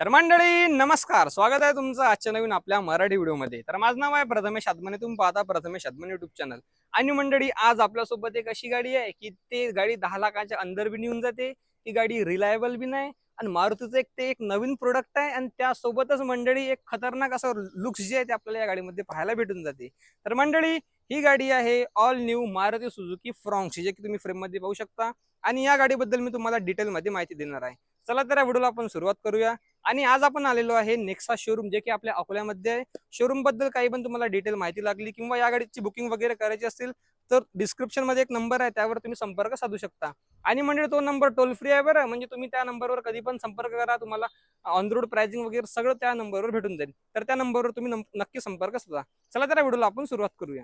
तर मंडळी नमस्कार. स्वागत आहे तुमचं आजच्या नवीन आपल्या मराठी व्हिडिओमध्ये. तर माझं नाव आहे प्रथमेश आदमने तुम्ही पाहता प्रथमेश आदमन युट्यूब चॅनल आणि मंडळी आज आपल्यासोबत एक अशी गाडी आहे की ते गाडी दहा लाखाच्या अंदर बी नेऊन जाते. ती गाडी रिलायबल बी नाही आणि मारुतीचं एक ते एक नवीन प्रोडक्ट आहे आणि त्यासोबतच मंडळी एक खतरनाक असं लुक्स जे आहे ते आपल्याला या गाडीमध्ये पाहायला भेटून जाते. तर मंडळी ही गाडी आहे all new Maruti Suzuki Fronx जे की तुम्ही फ्रेममध्ये पाहू शकता. आणि या गाडीबद्दल मी तुम्हाला डिटेलमध्ये माहिती देणार आहे. चला तर या व्हिडिओला आपण सुरुवात करूया. आणि आज आपण आलेलो आहे नेक्सा शोरूम जे की आपल्या अकोल्यामध्ये आहे. शोरूमबद्दल काही पण तुम्हाला डिटेल माहिती लागली किंवा या गाडीची बुकिंग वगैरे करायची असेल तर डिस्क्रिप्शनमध्ये एक नंबर आहे त्यावर तुम्ही संपर्क साधू शकता. आणि म्हणजे तो नंबर टोल फ्री आहे बरं. म्हणजे तुम्ही त्या नंबरवर कधी पण संपर्क करा. तुम्हाला ऑन रोड प्राइसिंग वगैरे सगळं त्या नंबरवर भेटून जाईल. तर त्या नंबरवर तुम्ही नक्की संपर्क साधा. चला तर व्हिडिओला आपण सुरुवात करूया.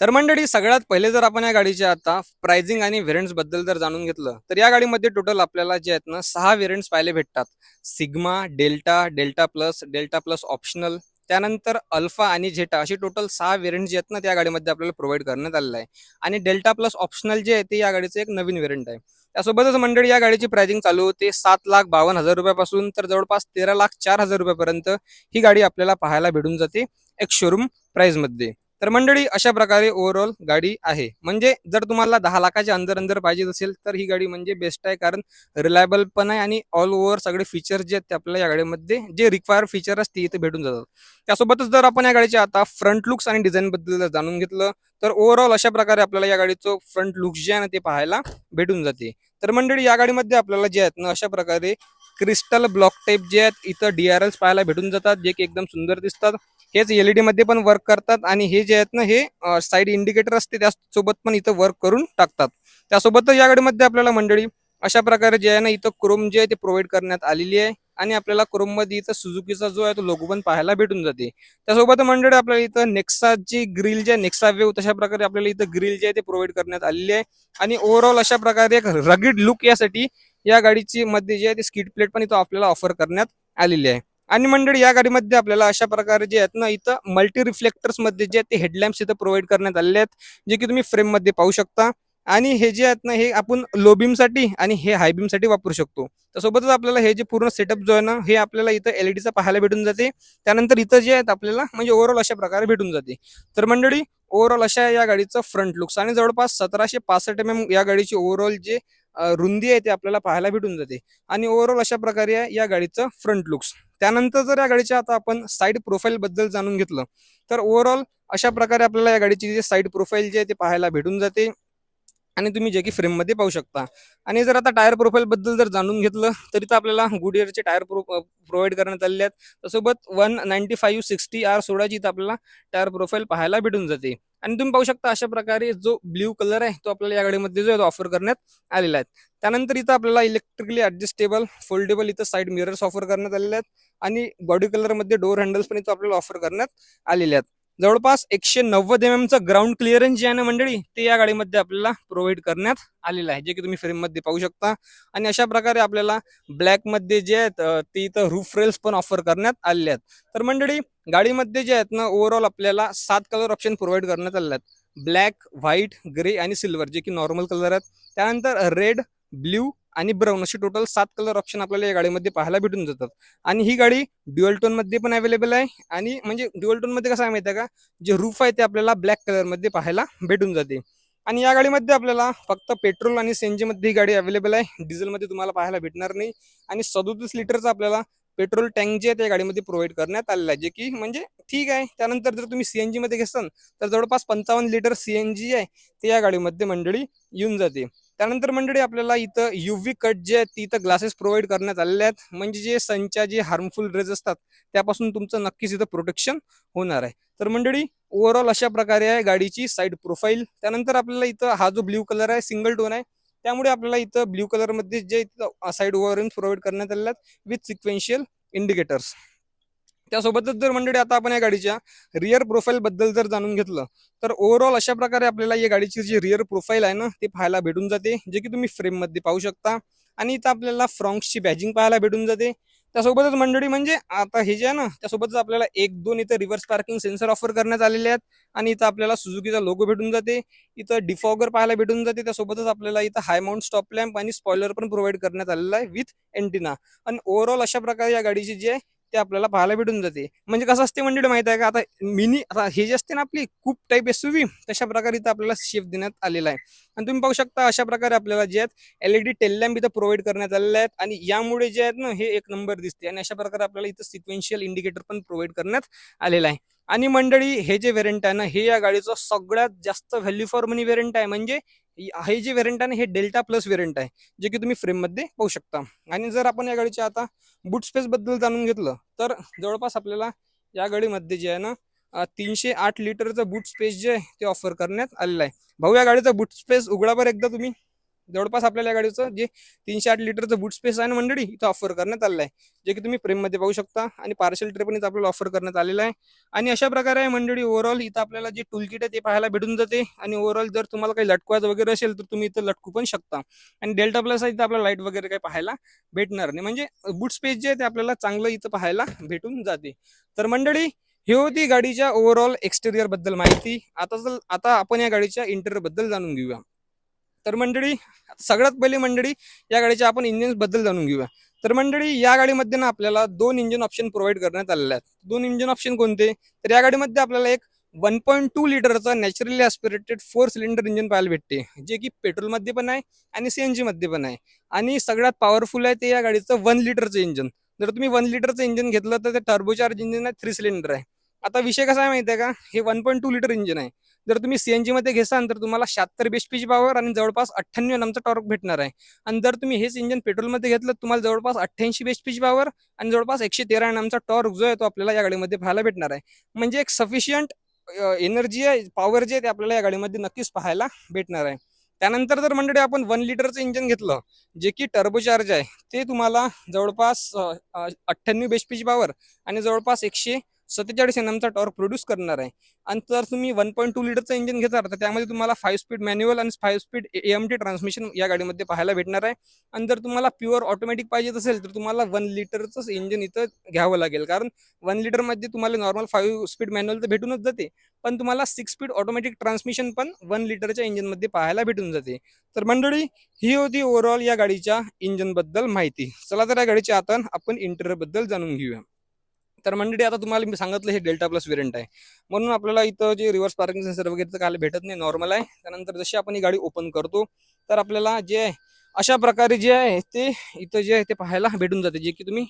तर मंडळी सगळ्यात पहिले जर आपण या गाडीच्या आता प्राइसिंग आणि व्हेरियंट्सबद्दल जर जाणून घेतलं तर या गाडीमध्ये टोटल आपल्याला जे आहेत ना सहा व्हेरियंट्स पाहायला भेटतात. Sigma Delta Delta plus Delta plus optional त्यानंतर अल्फा आणि झेटा अशी टोटल सहा व्हेरियंट जे आहेत ना त्या गाडीमध्ये आपल्याला प्रोव्हाइड करण्यात आलेलं आहे. आणि डेल्टा प्लस ऑप्शनल जे आहे ते या गाडीचं एक नवीन व्हेरियंट आहे. त्यासोबतच मंडळी या गाडीची प्राइसिंग चालू होते सात लाख बावन्न हजार रुपयापासून तर जवळपास तेरा लाख चार हजार रुपयापर्यंत ही गाडी आपल्याला पाहायला भेटून जाते एक शोरूम प्राइसमध्ये तर मंडळी अशा प्रकारे ओव्हरऑल गाडी आहे. म्हणजे जर तुम्हाला दहा लाखाच्या अंदर अंदर पाहिजे असेल तर ही गाडी म्हणजे बेस्ट आहे. कारण रिलायबल पण आहे आणि ऑल ओव्हर सगळे फीचर्स जे आहेत ते आपल्याला या गाडीमध्ये जे रिक्वायर फीचर असते इथे भेटून जातात. त्यासोबतच जर आपण या गाडीचे आता फ्रंट लुक्स आणि डिझाईनबद्दल जर जाणून घेतलं तर ओव्हरऑल अशा प्रकारे आपल्याला या गाडीचं फ्रंट लुक्स जे आहे ना ते पाहायला भेटून जाते. तर मंडळी या गाडीमध्ये आपल्याला जे आहेत ना अशा प्रकारे क्रिस्टल ब्लॉक टाईप जे आहेत इथं डीआरएल्स पाहायला भेटून जातात जे की एकदम सुंदर दिसतात. हेच एलईडी मध्ये पण वर्क करतात आणि हे जे आहेत ना हे साईड इंडिकेटर असते त्यासोबत पण इथं वर्क करून टाकतात. त्यासोबतच या गाडीमध्ये आपल्याला मंडळी अशा प्रकारे जे आहे ना इथं क्रोम जे आहे ते प्रोव्हाइड करण्यात आलेली आहे. आणि आपल्याला क्रोममध्ये इथं सुझुकीचा जो आहे तो लोगो पण पाहायला भेटून जाते. त्यासोबत मंडळी आपल्याला इथं नेक्साची ग्रिल जे आहे नेक्सा वेव तशा प्रकारे आपल्याला इथं ग्रिल जे आहे ते प्रोव्हाइड करण्यात आलेली आहे. आणि ओव्हरऑल अशा प्रकारे एक रगिड लुक यासाठी या गाडीची मध्ये जे आहे ते स्किट प्लेट पण इथं आपल्याला ऑफर करण्यात आलेली आहे. आणि मंडळी या गाडीमध्ये आपल्याला अशा प्रकारे जे आहेत ना इथं मल्टी रिफ्लेक्टर्समध्ये जे आहेत ते हेडलॅम्प्स इथं प्रोव्हाइड करण्यात आलेले आहेत जे की तुम्ही फ्रेममध्ये पाहू शकता. आणि हे जे आहेत ना हे आपण लो आणि हे हाय वापरू शकतो. त्यासोबतच आपल्याला हे जे पूर्ण सेटअप जो आहे ना हे आपल्याला इथं एलईडीचा पाहायला भेटून जाते. त्यानंतर इथं जे आहेत आपल्याला म्हणजे ओव्हरऑल अशा प्रकारे भेटून जाते. तर मंडळी ओव्हरऑल अशा या गाडीचं फ्रंट लुक्स आणि जवळपास सतराशे पासष्ट एम एम या गाडीची ओव्हरऑल जे रुंदी आहे ते आपल्याला पाहायला भेटून जाते. आणि ओव्हरऑल अशा प्रकारे आहे या गाडीचं फ्रंट लुक्स त्यानंतर जर या गाडीच्या आता आपण साईड प्रोफाईल बद्दल जाणून घेतलं तर ओव्हरऑल अशा प्रकारे आपल्याला या गाडीची जे साईड प्रोफाईल जे आहे ते पाहायला भेटून जाते. आणि तुम्ही जे की फ्रेममध्ये पाहू शकता. आणि जर आता टायर प्रोफाईलबद्दल जर जाणून घेतलं तर इथं आपल्याला गुडियरचे टायर प्रो प्रोव्हाइड करण्यात आलेले आहेत. त्यासोबत one ninety five sixty R सोळाची इथं आपल्याला टायर प्रोफाईल पाहायला भेटून जाते. आणि तुम्ही पाहू शकता अशा प्रकारे जो ब्ल्यू कलर आहे तो आपल्याला या गाडीमध्ये जो आहे ऑफर करण्यात आलेला आहे. त्यानंतर इथं आपल्याला इलेक्ट्रिकली ॲडजस्टेबल फोल्डेबल इथं साईड मिरर्स ऑफर करण्यात आलेले आहेत. आणि बॉडी कलरमध्ये डोर हँडल्स पण इथं आपल्याला ऑफर करण्यात आलेले आहेत. जवळपास एकशे नव्वद एम एमचं ग्राउंड क्लिअरन्स जे आहे ना मंडळी ते या गाडीमध्ये आपल्याला प्रोव्हाइड करण्यात आलेलं आहे जे की तुम्ही फ्रेममध्ये पाहू शकता. आणि अशा प्रकारे आपल्याला ब्लॅकमध्ये जे आहेत ते इथं रूफ रेल्स पण ऑफर करण्यात आलेले आहेत. तर मंडळी गाडीमध्ये जे आहेत ना ओव्हरऑल आपल्याला सात कलर ऑप्शन प्रोव्हाइड करण्यात आले आहेत. ब्लॅक व्हाईट ग्रे आणि सिल्वर जे की नॉर्मल कलर आहेत. त्यानंतर रेड ब्ल्यू आणि ब्राऊन असे टोटल सात कलर ऑप्शन आपल्याला या गाडीमध्ये पाहायला भेटून जातात. आणि ही गाडी ड्युअल टोनमध्ये पण अवेलेबल आहे. आणि म्हणजे ड्युअल टोनमध्ये कसं आहे माहिती आहे का? जे रूफ आहे ते आपल्याला ब्लॅक कलरमध्ये पाहायला भेटून जाते. आणि या गाडीमध्ये आपल्याला फक्त पेट्रोल आणि सीएनजी मध्ये ही गाडी अवेलेबल आहे. डिझेलमध्ये तुम्हाला पाहायला भेटणार नाही. आणि सदोतीस लिटरचा आपल्याला पेट्रोल टँक जे आहे त्या गाडीमध्ये प्रोव्हाइड करण्यात आलेला आहे. जे की म्हणजे ठीक आहे. त्यानंतर जर तुम्ही सीएनजी मध्ये घेसाल तर जवळपास पंचावन्न लिटर सीएनजी आहे ते या गाडीमध्ये मंडळी येऊन जाते. त्यानंतर मंडळी आपल्याला इथं युव्ही कट जे आहेत ते इथं ग्लासेस प्रोव्हाइड करण्यात आलेले आहेत. म्हणजे जे सनच्या जे हार्मफुल रेज असतात त्यापासून तुमचं नक्कीच इथं प्रोटेक्शन होणार आहे. तर मंडळी ओव्हरऑल अशा प्रकारे आहे गाडीची साईड प्रोफाईल त्यानंतर आपल्याला इथं हा जो ब्ल्यू कलर आहे सिंगल टोन आहे त्यामुळे आपल्याला इथं ब्ल्यू कलरमध्ये जे साईड ओव्हर प्रोव्हाइड करण्यात आलेले आहेत विथ सिक्वेन्शियल इंडिकेटर्स त्यासोबतच जर मंडळी आता आपण या गाडीच्या रिअर प्रोफाईल बद्दल जर जाणून घेतलं तर ओव्हरऑल अशा प्रकारे आपल्याला या गाडीची जी रिअर प्रोफाईल आहे ना ते पाहायला भेटून जाते जे की तुम्ही फ्रेममध्ये पाहू शकता. आणि इथं आपल्याला फ्रॉन्क्सची बॅजिंग पाहायला भेटून जाते. त्यासोबतच मंडळी म्हणजे आता हे जे आहे ना त्यासोबतच आपल्याला एक दोन इथं रिव्हर्स पार्किंग सेन्सर ऑफर करण्यात आलेले आहेत. आणि इथं आपल्याला सुझुकीचा लोगो भेटून जाते. इथं डिफॉगर पाहायला भेटून जाते. त्यासोबतच आपल्याला इथं हाय माउंट स्टॉप लॅम्प आणि स्पॉयलर पण प्रोव्हाइड करण्यात आलेला आहे विथ एंटिना आणि ओव्हरऑल अशा प्रकारे या गाडीची जी आहे ते आपल्याला पाहायला भेटून जाते. म्हणजे कसं असते मंडळी माहीत आहे का? आता मिनी आता हे जे असते ना आपली खूप टाईप एस तशा प्रकारे इथं आपल्याला शिफ्ट देण्यात आलेला आहे. आणि तुम्ही पाहू शकता अशा प्रकारे आपल्याला जे आहेत एलईडी टेल लॅम्प इथं प्रोव्हाइड करण्यात आलेले आहेत. आणि यामुळे जे आहेत ना हे एक नंबर दिसते. आणि अशा प्रकारे आपल्याला इथं सिक्वेन्शियल इंडिकेटर पण प्रोव्हाइड करण्यात आलेला आहे. आणि मंडळी हे जे व्हेरियंट आहे ना हे या गाडीचं सगळ्यात जास्त व्हॅल्यू फॉर मनी व्हेरियंट आहे. म्हणजे हे जे व्हेरियंट आहे ना हे डेल्टा प्लस व्हेरियंट आहे जे की तुम्ही फ्रेममध्ये पाहू शकता. आणि जर आपण या गाडीच्या आता बूट स्पेसबद्दल जाणून घेतलं तर जवळपास आपल्याला या गाडीमध्ये जे आहे ना तीनशे आठ लिटरचं बूट स्पेस जे आहे ते ऑफर करण्यात आलेलं आहे. भाऊ या गाडीचा बूट स्पेस उघडावर एकदा तुम्ही. जवळपास आपल्याला या गाडीचं जे तीनशे आठ लिटरचं बूट स्पेस आहे ना मंडळी इथं ऑफर करण्यात आलेलं आहे. जे की तुम्ही फ्रेममध्ये पाहू शकता आणि पार्सल ट्रे पण इथं आपल्याला ऑफर करण्यात आलेलं आहे. आणि अशा प्रकारे आहे मंडळी ओव्हरऑल इथं आपल्याला जे टूल किट आहे ते पाहायला भेटून जाते. आणि ओव्हरऑल जर तुम्हाला काही लटकवायचं वगैरे असेल तर तुम्ही इथं लटकू पण शकता. आणि डेल्टा प्लस इथं आपल्याला लाइट वगैरे काही पाहायला भेटणार नाही. म्हणजे बूट स्पेस जे आहे ते आपल्याला चांगलं इथं पाहायला भेटून जाते. तर मंडळी ही होती गाडीच्या ओव्हरऑल एक्सटेरियरबद्दल माहिती. आता आता आपण या गाडीच्या इंटेरियरबद्दल जाणून घेऊया. तर मंडळी सगळ्यात पहिली मंडळी या गाडीच्या आपण इंजिनबद्दल जाणून घेऊया. तर मंडळी या गाडीमध्ये ना आपल्याला दोन इंजिन ऑप्शन प्रोव्हाइड करण्यात आलेले आहेत. दोन इंजिन ऑप्शन कोणते? तर या गाडीमध्ये आपल्याला एक वन पॉईंट टू लिटरचा naturally aspirated four cylinder engine पाहायला भेटते. जे की पेट्रोलमध्ये पण आहे आणि सी एन जीमध्ये पण आहे. आणि सगळ्यात पॉवरफुल आहे ते या गाडीचं वन लिटरचं इंजिन जर तुम्ही वन लिटरचं इंजिन घेतलं तर ते टर्बोचार्ज इंजिन आहे थ्री सिलेंडर आहे. आता विषय कसा आहे माहिती आहे का? हे one point two litre engine आहे. जर तुम्ही सीएनजी मध्ये घेसान तर तुम्हाला शहात्तर बीएचपीची पॉवर आणि जवळपास अठ्ठ्याण्णव नमचा टॉर्क भेटणार आहे. आणि जर तुम्ही हेच इंजिन पेट्रोलमध्ये घेतलं तुम्हाला जवळपास अठ्ठ्याऐंशी बीएचपीची पॉवर आणि जवळपास एकशे तेरा नमचा टॉर्क जो आहे तो आपल्याला या गाडीमध्ये पाहायला भेटणार आहे. म्हणजे एक सफिशियंट एनर्जी आहे पॉवर जे आहे ते आपल्याला या गाडीमध्ये नक्कीच पाहायला भेटणार आहे. त्यानंतर जर मंडळी आपण वन लिटरचं इंजिन घेतलं जे की टर्बोचार्ज आहे ते तुम्हाला जवळपास अठ्ठ्याण्णव बीएचपीची पॉवर आणि जवळपास एकशे सत्तेचाळीस एन एमचा टॉर्क प्रोड्यूस करणार आहे. आणि जर तुम्ही वन पॉईंट टू लिटरचं इंजिन घेता तर त्यामध्ये तुम्हाला फाईव्ह स्पीड मॅन्युअल आणि five speed M T transmission या गाडीमध्ये पाहायला भेटणार आहे. आणि जर तुम्हाला प्युअर ऑटोमॅटिक पाहिजे असेल तर तुम्हाला वन लिटरचंच इंजिन इथं घ्यावं लागेल. कारण वन लिटरमध्ये तुम्हाला नॉर्मल फाईव्ह स्पीड मॅन्युअल तर भेटूनच जाते. पण तुम्हाला सिक्स स्पीड ऑटोमॅटिक ट्रान्समिशन पण वन लिटरच्या इंजिनमध्ये पाहायला भेटून जाते. तर मंडळी ही होती ओव्हरऑल या गाडीच्या इंजिनबद्दल माहिती. चला तर या गाडीच्या आता आपण इंटरबद्दल जाणून घेऊया. तर मंडळी आता तुम्हाला मी सांगितलं हे डेल्टा प्लस वेरियंट आहे. म्हणून आपल्याला इथं जे रिव्हर्स पार्किंग सेन्सर वगैरे काय भेटत नाही नॉर्मल आहे. त्यानंतर जशी आपण ही गाडी ओपन करतो तर आपल्याला जे अशा प्रकारे जे आहे ते इथं जे आहे ते पाहायला भेटून जाते जे की तुम्ही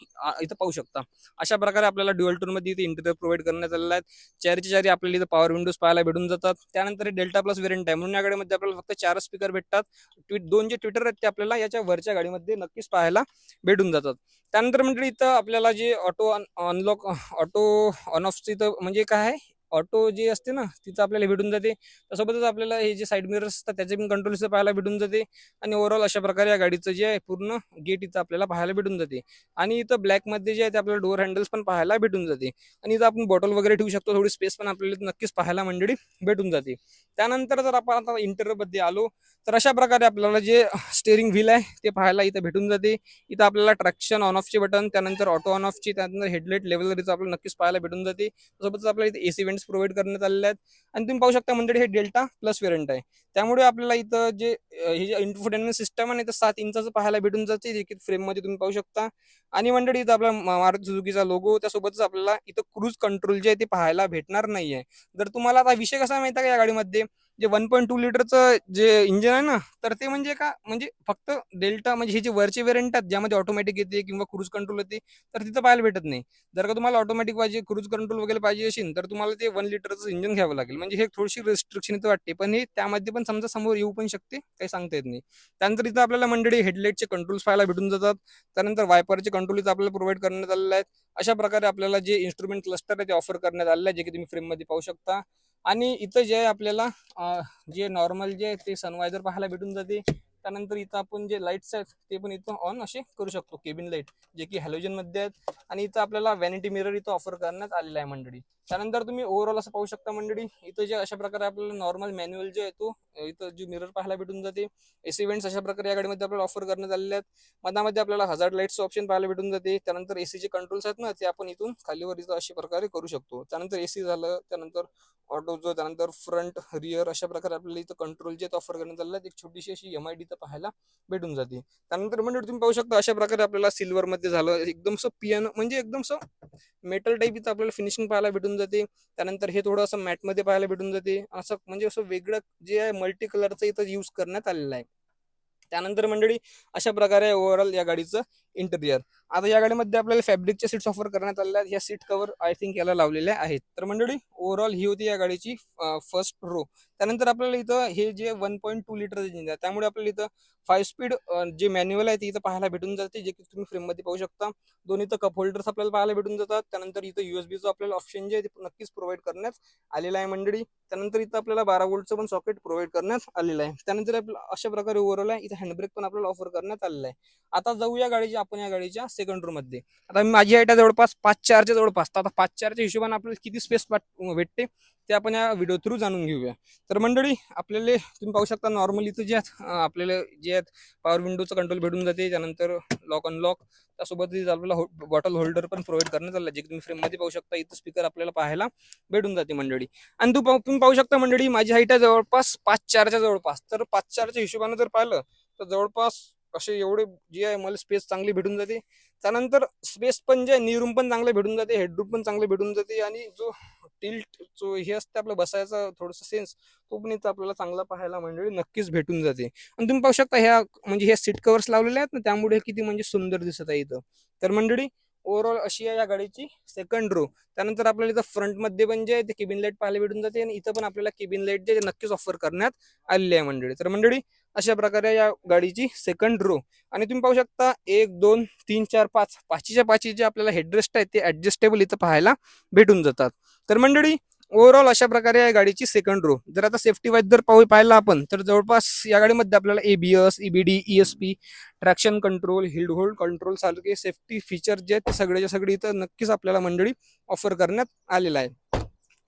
इथं पाहू शकता. अशा प्रकारे आपल्याला ड्युअल टूरमध्ये इथे इंटेरियर प्रोव्हाइड करण्यात आलेला आहे. चारच्या चारी आपल्याला इथं पॉवर विंडोज पाहायला भेटून जातात. त्यानंतर डेल्टा प्लस वेरियंट आहे. म्हणून या गाडीमध्ये आपल्याला फक्त चार स्पीकर भेटतात. ट्विट दोन जे ट्विटर आहेत ते आपल्याला याच्या वरच्या गाडीमध्ये नक्कीच पाहायला भेटून जातात. त्यानंतर म्हणजे इथं आपल्याला जे ऑटो अनलॉक ऑटो ऑन ऑफचं इथं म्हणजे काय आहे? ऑटो जे असते ना तिथं आपल्याला भेटून जाते. त्यासोबतच आपल्याला हे जे साईड मिरर्स असतात त्याचे पण कंट्रोल पाहायला भेटून जाते. आणि ओव्हरऑल अशा प्रकारे या गाडीचं जे आहे पूर्ण गेट इथं आपल्याला पाहायला भेटून जाते. आणि इथं ब्लॅकमध्ये जे आहे ते आपल्याला डोअर हँडल्स पण पाहायला भेटून जाते. आणि इथं आपण बॉटल वगैरे ठेवू शकतो. थोडी स्पेस पण आपल्याला इथं नक्कीच पाहायला मंडळी भेटून जाते. त्यानंतर जर आपण आता इंटरव्ह्यूमध्ये आलो तर अशा प्रकारे आपल्याला जे स्टेअरिंग व्हील आहे ते पाहायला इथं भेटून जाते. इथं आपल्याला ट्रॅक्शन ऑन ऑफचे बटन त्यानंतर ऑटो ऑन ऑफची त्यानंतर हेडलाईट लेवल आपल्याला नक्कीच पाहायला भेटून जाते. सोबतच आपल्याला इथे एसी प्रोव्हाइड करण्यात आलेले आहेत. आणि तुम्ही पाहू शकता मंडळी हे डेल्टा प्लस वेरियंट आहे. त्यामुळे आपल्याला इथं जे हे जे इन्फोटेनमेंट सिस्टम आहे इथं सात इंचाचं पाहायला भेटून जाते. जे की फ्रेममध्ये तुम्ही पाहू शकता. आणि मंडळी इथं आपला मारुती सुझुकीचा लोगो त्यासोबतच आपल्याला इथं क्रूज कंट्रोल जे आहे ते पाहायला भेटणार नाहीये. जर तुम्हाला आता विषय कसा माहिती आहे का या गाडीमध्ये? जे वन पॉईंट टू लिटरचं जे इंजिन आहे ना तर ते म्हणजे का म्हणजे फक्त डेल्टा म्हणजे हे जे वरचे वेरियंट आहेत ज्यामध्ये ऑटोमॅटिक येते किंवा क्रूज कंट्रोल येते तर तिथं पाहायला भेटत नाही. जर का तुम्हाला ऑटोमॅटिक पाहिजे क्रूज कंट्रोल वगैरे पाहिजे असेल तर तुम्हाला ते वन लिटरचं इंजिन घ्यावं लागेल. म्हणजे हे थोडीशी रिस्ट्रिक्शन इथं वाटते. पण हे त्यामध्ये पण समजा समोर येऊ पण शकते काही सांगता येत नाही. त्यानंतर इथं आपल्याला मंडळी हेडलाईटचे कंट्रोल्स पाहायला भेटून जातात. त्यानंतर वायपरचे कंट्रोल इथं आपल्याला प्रोव्हाइड करण्यात आलेले आहेत. अशा प्रकारे आपल्याला जे इन्स्ट्रुमेंट क्लस्टर आहे ते ऑफर करण्यात आलेलं आहे जे की तुम्ही फ्रेममध्ये पाहू शकता. आणि इथं जे आहे आपल्याला जे नॉर्मल जे आहे ते सनवायझर पाहायला भेटून जाते. त्यानंतर इथं आपण जे लाईट्स आहेत ते पण इथं ऑन असे करू शकतो. केबिन लाइट जे की हॅलोजनमध्ये आहेत. आणि इथं आपल्याला व्हॅनिटी मिरर इथं ऑफर करण्यात आलेला आहे मंडळी. त्यानंतर तुम्ही ओव्हरऑल असं पाहू शकता मंडळी इथं जे अशा प्रकारे आपल्याला नॉर्मल मॅन्युअल जो आहे तो इथं जे मिरर पाहायला भेटून जाते. एसी इव्हेंट्स अशा प्रकारे या गाडीमध्ये आपल्याला ऑफर करण्यात आलेले आहेत. मधामध्ये आपल्याला हजार लाईट्सचं ऑप्शन पाहायला भेटून जाते. त्यानंतर एसीचे कंट्रोल्स आहेत ना ते आपण इथून खालीवर इथं अशा प्रकारे करू शकतो. त्यानंतर एसी झालं त्यानंतर ऑटो जो त्यानंतर फ्रंट रिअर अशा प्रकारे आपल्याला इथं कंट्रोल जे ऑफर करण्यात आले एक छोटीशी अशी एम इथं पाहायला भेटून जाते. त्यानंतर म्हणजे तुम्ही पाहू शकता अशा प्रकारे आपल्याला सिल्वर मध्ये झालं. एकदम असं पियानो म्हणजे एकदम असं मेटल टाईप इथं आपल्याला फिनिशिंग पाहायला भेटून जाते. त्यानंतर हे थोडं असं मॅटमध्ये पाहायला भेटून जाते. असं म्हणजे असं वेगळं जे आहे मल्टी कलरचं इथं यूज करण्यात आलेलं आहे. त्यानंतर मंडळी अशा प्रकारे ओव्हरऑल या गाडीचं इंटेरियर आता या गाडीमध्ये आपल्याला फॅब्रिकच्या सीट्स ऑफर करण्यात आलेल्या आहेत. या सीट कव्हर आय थिंक याला लावलेल्या आहेत. तर मंडळी ओव्हरऑल ही होती या गाडीची फर्स्ट रो त्यानंतर आपल्याला इथं हे जे one point two litre engine आहे त्यामुळे आपल्याला इथं फाईव्ह स्पीड जे मॅन्युअल आहे ते इथं पाहायला भेटून जाते जे की तुम्ही फ्रेममध्ये पाहू शकता. दोन इथं कप होल्डर्स आपल्याला पाहायला भेटून जातात. त्यानंतर इथं युएसबीचं आपल्याला ऑप्शन जे आहे ते नक्कीच प्रोव्हाइड करण्यात आलेलं आहे मंडळी. त्यानंतर इथं आपल्याला बारा वोल्टचं पण सॉकेट प्रोव्हाइड करण्यात आलेलं आहे. त्यानंतर आपलं अशा प्रकारे ओव्हरऑल आहे इथं हँडब्रेक पण आपल्याला ऑफर करण्यात आलेला आहे. आता जाऊ या आपण या गाडीच्या सेकंड रो मध्ये. आता माझी हाईट आहे जवळपास पाच चारच्या जवळपास. तर आता पाच चारच्या हिशोबाने आपल्याला किती स्पेस भेटते ते आपण या व्हिडिओ थ्रू जाणून घेऊया. तर मंडळी आपल्याला तुम्ही पाहू शकता नॉर्मली इथं जे आहेत आपल्याला जे आहेत पॉवर विंडोचं कंट्रोल भेटून जाते. त्यानंतर लॉक अनलॉक त्यासोबत इथं आपल्याला बॉटल होल्डर पण प्रोव्हाइड करण्यात आलं जे तुम्ही फ्रेममध्ये पाहू शकता इथं स्पीकर आपल्याला पाहायला भेटून जाते मंडळी. आणि तू तुम्ही पाहू शकता मंडळी माझी हाईट आहे जवळपास पाच चारच्या जवळपास. तर पाच चारच्या हिशोबाने जर पाहिलं तर जवळपास असे एवढे जे आहे मला स्पेस चांगली भेटून जाते. त्यानंतर स्पेस पण जे आहे निरूम पण चांगले भेटून जाते हेडरूम पण चांगले भेटून जाते आणि जो टिल्ट जो हे असते आपलं बसायचा थोडासा सेन्स तो पण इथं आपल्याला चांगला पाहायला मंडळी नक्कीच भेटून जाते. आणि तुम्ही पाहू शकता ह्या म्हणजे ह्या सीट कव्हर्स लावलेले आहेत ना त्यामुळे किती म्हणजे सुंदर दिसत आहे इथं. तर मंडळी ओव्हरऑल अशी आहे या गाडीची. सेकंड रो त्यानंतर आपल्याला इथं फ्रंटमध्ये पण जे आहे ते केबिन लाइट पाहायला भेटून जाते आणि इथं पण आपल्याला केबिन लाइट जे नक्कीच ऑफर करण्यात आलेली आहे मंडळी. तर मंडळी अशा प्रकारे या गाडीची सेकंड रो आणि तुम्ही पाहू शकता एक दोन तीन चार पाच. पाचीच्या पाची जे आपल्याला हेडरेस्ट आहे ते ऍडजस्टेबल इथं पाहायला भेटून जातात. तर मंडळी ओव्हरऑल अशा प्रकारे या गाडीची सेकंड रो जर आता सेफ्टी वाईज जर पाहू पाहिलं आपण तर जवळपास या गाडीमध्ये आपल्याला ABS EBD ESP traction control hill hold control सारखे सेफ्टी फीचर जे आहेत ते सगळेच्या सगळे इथं नक्कीच आपल्याला मंडळी ऑफर करण्यात आलेला आहे.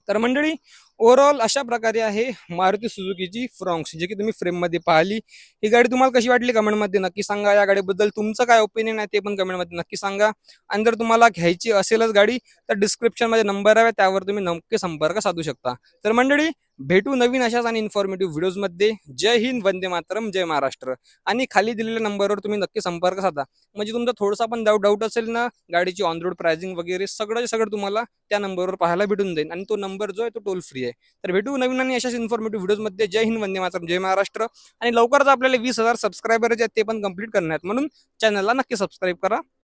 तर मंडळी ओव्हरऑल अशा प्रकारे आहे मारुती सुझुकीची फ्रॉंक्स जे की तुम्ही फ्रेममध्ये पाहिली. ही गाडी तुम्हाला कशी वाटली कमेंटमध्ये नक्की सांगा. या गाडीबद्दल तुमचं काय ओपिनियन आहे ते पण कमेंटमध्ये नक्की सांगा. आणि जर तुम्हाला घ्यायची असेलच गाडी तर डिस्क्रिप्शनमध्ये नंबर आहे त्यावर तुम्ही नक्की संपर्क साधू शकता. तर मंडळी भेटू नवीन अशाच आणि इन्फॉर्मेटिव्ह व्हिडिओजमध्ये जय हिंद वंदे मातरम जय महाराष्ट्र. आणि खाली दिलेल्या नंबरवर तुम्ही नक्की संपर्क साधा. म्हणजे तुमचा थोडासा पण डाऊट डाऊट असेल ना गाडीची ऑन रोड प्राइसिंग वगैरे सगळं सगळं तुम्हाला त्या नंबरवर पाहायला भेटून जाईल. आणि तो नंबर जो आहे तो टोल फ्री आहे. तर भेटू नवीन आणि अशाच इन्फॉर्मेटिव्ह व्हिडिओमध्ये जय हिंद वंदे मातरम जय महाराष्ट्र. आणि लवकरच आपल्याला वीस हजार सबस्क्रायबर जे आहेत ते पण कंप्लीट करण्यात. म्हणून चॅनलला नक्की सबस्क्राईब करा.